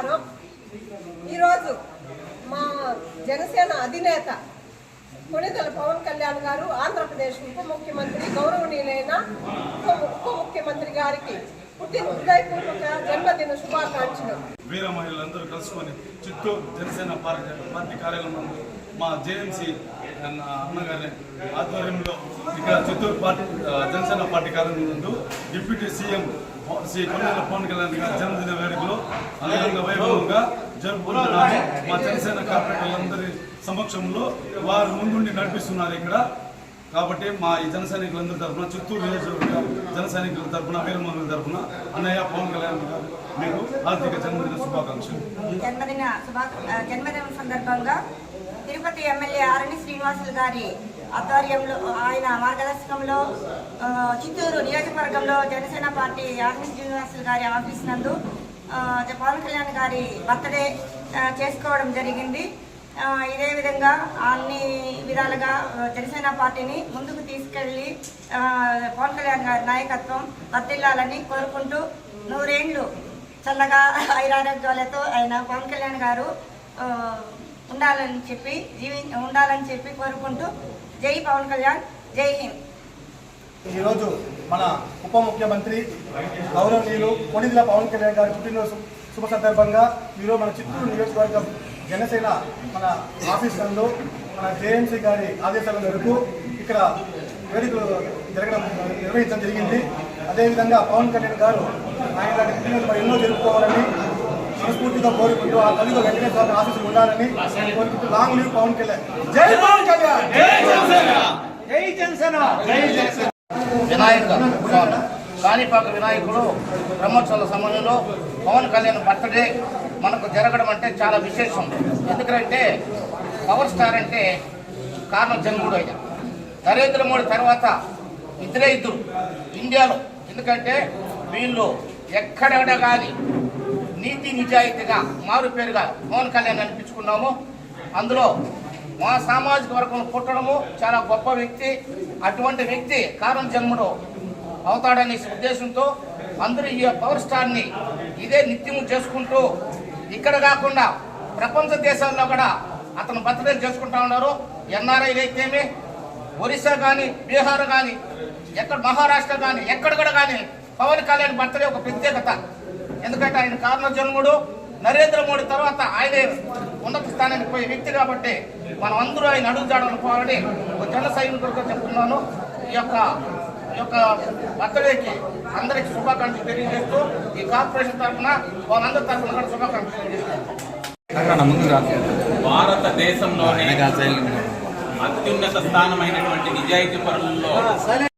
నమస్కారం ఈరోజు మా జనసేన అధినేత కొణిదల పవన్ కళ్యాణ్ గారు ఆంధ్రప్రదేశ్ ఉప ముఖ్యమంత్రి గౌరవనీయులైన ఉప ఉప ముఖ్యమంత్రి గారికి పుట్టిన హృదయపూర్వక జన్మదిన శుభాకాంక్షలు. వీర మహిళలందరూ కలుసుకొని చిత్తూరు జనసేన పార్టీ పార్టీ కార్యాలయం నందు మా జేఎంసీ అన్నగారి ఆధ్వర్యంలో ఇక్కడ చిత్తూరు పార్టీ జనసేన పార్టీ కార్యాలయం ముందు డిప్యూటీ సీఎం శ్రీ కొన్నేల పవన్ కళ్యాణ్ గారి జన్మదిన వేడుకలు అంగరంగ వైభవంగా జరుపుకుంటున్నాము. మా జనసేన కార్యకర్తలందరి సమక్షంలో వారు ముందుండి నడిపిస్తున్నారు ఇక్కడ. కాబట్టి మా ఈ జన సైనికులందరి తరఫున చిత్తూరు నియోజకవర్గ జన సైనికుల తరఫున వీరమహిళల తరఫున అన్నయ్య పవన్ కళ్యాణ్ గారు మీకు ఆర్థిక జన్మదిన శుభాకాంక్షలు. జన్మదిన జన్మదిన సందర్భంగా తిరుపతి ఎమ్మెల్యే ఆరణి శ్రీనివాసులు గారి ఆధ్వర్యంలో ఆయన మార్గదర్శకంలో చిత్తూరు నియోజకవర్గంలో జనసేన పార్టీ ఆర్మీ శ్రీనివాసులు గారి ఆఫీస్ నందు పవన్ కళ్యాణ్ గారి బర్త్డే చేసుకోవడం జరిగింది. ఇదే విధంగా అన్ని విధాలుగా జనసేన పార్టీని ముందుకు తీసుకెళ్ళి పవన్ కళ్యాణ్ గారి నాయకత్వం వర్తిల్లాలని కోరుకుంటూ నూరేండ్లు చల్లగా ఐరారోగ్యాలతో ఆయన పవన్ కళ్యాణ్ గారు ఉండాలని చెప్పి జీవి ఉండాలని చెప్పి కోరుకుంటూ జై పవన్ కళ్యాణ్ జై హింద్. ఈరోజు మన ఉప ముఖ్యమంత్రి గౌరవనీయులు కొణిదిల పవన్ కళ్యాణ్ గారి పుట్టినరోజు శుభ సందర్భంగా ఈరోజు మన చిత్తూరు నియోజకవర్గం జనసేన మన ఆఫీస్ నందు మన జేఎంసీ గారి ఆదేశాల మేరకు ఇక్కడ వేడుకలు జరగడం నిర్వహించడం జరిగింది. అదేవిధంగా పవన్ కళ్యాణ్ గారు ఆయన పుట్టినరోజు ఎన్నో జరుపుకోవాలని మనస్ఫూర్తిగా కోరుకుంటూ ఆ తల్లితో వెంకటేశ్వర ఆఫీసులు ఉండాలని కోరుకుంటూ లాంగ్ లీవ్ పవన్ కళ్యాణ్. జై పవన్ కళ్యాణ్! జై జనసేన! జై జనసేన! వినాయక స్వామి కాణిపాక వినాయకుడు బ్రహ్మోత్సవాల సమయంలో పవన్ కళ్యాణ్ బర్త్డే మనకు జరగడం అంటే చాలా విశేషం. ఎందుకంటే పవర్ స్టార్ అంటే కారణం జన్ముడు ఆయన. నరేంద్ర మోడీ తర్వాత ఇద్దరే ఇద్దరు ఇండియాలో. ఎందుకంటే వీళ్ళు ఎక్కడెక్కడ కానీ నీతి నిజాయితీగా మారు పేరుగా పవన్ కళ్యాణ్ అనిపించుకున్నాము. అందులో మా సామాజిక వర్గం పుట్టడము చాలా గొప్ప వ్యక్తి. అటువంటి వ్యక్తి కారణ జన్ముడు అవుతాడనే ఉద్దేశంతో అందరూ ఈ పవర్ స్టార్ని ఇదే నిత్యము చేసుకుంటూ ఇక్కడ కాకుండా ప్రపంచ దేశాల్లో కూడా అతను బర్త్డే చేసుకుంటా ఉన్నారు. ఎన్ఆర్ఐలు అయితేమి ఒరిస్సా కానీ బీహార్ కానీ ఎక్కడ మహారాష్ట్ర కానీ ఎక్కడ కూడా కానీ పవన్ కళ్యాణ్ బర్త్డే ఒక ప్రత్యేకత. ఎందుకంటే ఆయన కారణ జన్ముడు నరేంద్ర మోడీ తర్వాత ఆయనే ఉన్నత స్థానానికి పోయే వ్యక్తి కాబట్టి మనం అందరూ ఆయన అడుగుజాడలు పోవాలని ఒక జన సైనికులతో చెప్తున్నాను. ఈ యొక్క ఈ యొక్క బర్త్డేకి అందరికి శుభాకాంక్షలు తెలియజేస్తూ ఈ కార్పొరేషన్ తరఫున వాళ్ళందరి తరఫున కూడా శుభాకాంక్షలు తెలియజేస్తాను భారతదేశంలోనే అత్యున్నత స్థానమైనటువంటి నిజాయితీ పరులలో